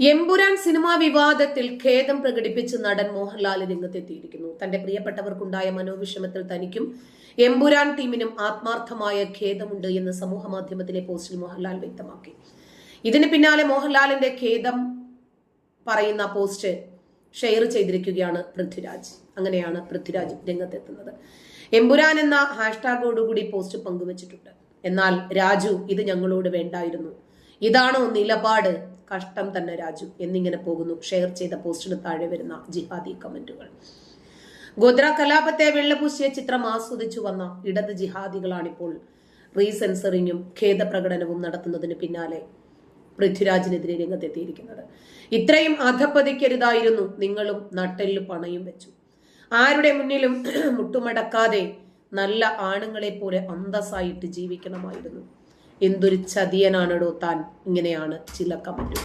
Empuraan cinema വിവാദത്തിൽ ഖേദം പ്രകടിപ്പിച്ച് നടൻ മോഹൻലാൽ രംഗത്തെത്തിയിരിക്കുന്നു. തന്റെ പ്രിയപ്പെട്ടവർക്കുണ്ടായ മനോവിഷമത്തിൽ തനിക്കും എമ്പുരാൻ ടീമിനും ആത്മാർത്ഥമായ ഖേദമുണ്ട് എന്ന് സമൂഹ മാധ്യമത്തിലെ പോസ്റ്റിൽ മോഹൻലാൽ വ്യക്തമാക്കി. ഇതിന് പിന്നാലെ മോഹൻലാലിന്റെ ഖേദം പറയുന്ന പോസ്റ്റ് ഷെയർ ചെയ്തിരിക്കുകയാണ് പൃഥ്വിരാജ്. അങ്ങനെയാണ് പൃഥ്വിരാജ് രംഗത്തെത്തുന്നത്. എമ്പുരാൻ എന്ന ഹാഷ്ടാഗോടുകൂടി പോസ്റ്റ് പങ്കുവച്ചിട്ടുണ്ട്. എന്നാൽ രാജു ഇത് ഞങ്ങളോട് വേണ്ടായിരുന്നു. ഇതാണോ നിലപാട്? കഷ്ടം തന്നെ രാജു. എന്നിങ്ങനെ പോകുന്നു. ഷെയർ ചെയ്ത പോസ്റ്റിന് താഴെ വരുന്ന ജിഹാദി കമന്റുകൾ. ഗോദ്ര കലാപത്തെ വെള്ളപൂശിയ ചിത്രം ആസ്വദിച്ചു വന്ന ഇടത് ജിഹാദികളാണിപ്പോൾ റീസെൻസറിങ്ങും ഖേദപ്രകടനവും നടത്തുന്നതിന് പിന്നാലെ പൃഥ്വിരാജിനെതിരെ രംഗത്തെത്തിയിരിക്കുന്നത്. ഇത്രയും അധപ്പതിക്കരുതായിരുന്നു. നിങ്ങളും നട്ടെല്ല് പണയും വെച്ചു. ആരുടെ മുന്നിലും മുട്ടുമടക്കാതെ നല്ല ആണുങ്ങളെ പോലെ അന്തസ്സായിട്ട് ജീവിക്കണമായിരുന്നു. എന്തൊരു ചതിയനാണടോ താൻ? ഇങ്ങനെയാണ് ചില കമന്റുകൾ